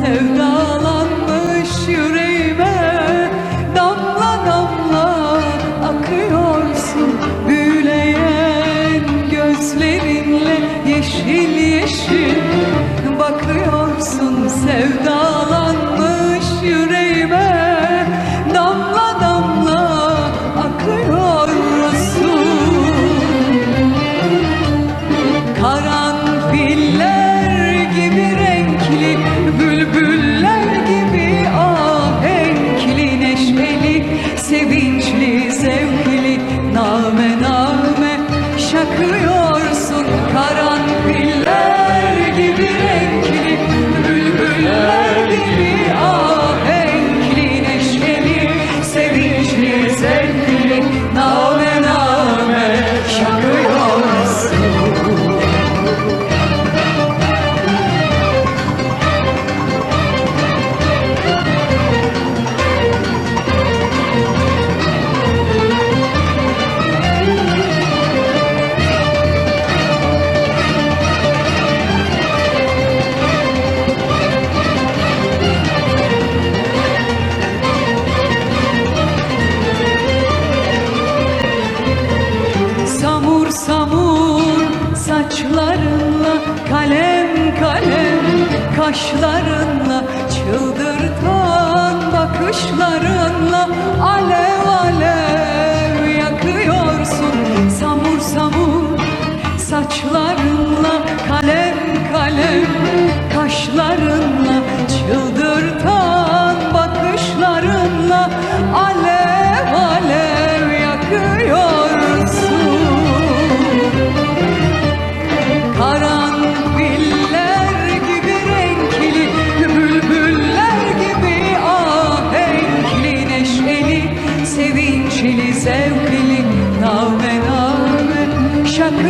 Sevdalanmış yüreğime Damla akıyorsun. Büyüleyen gözlerinle Yeşil yeşil bakıyorsun sevdalanmış Kalem kalem kaşlarınla Çıldırtan bakışlarınla Alem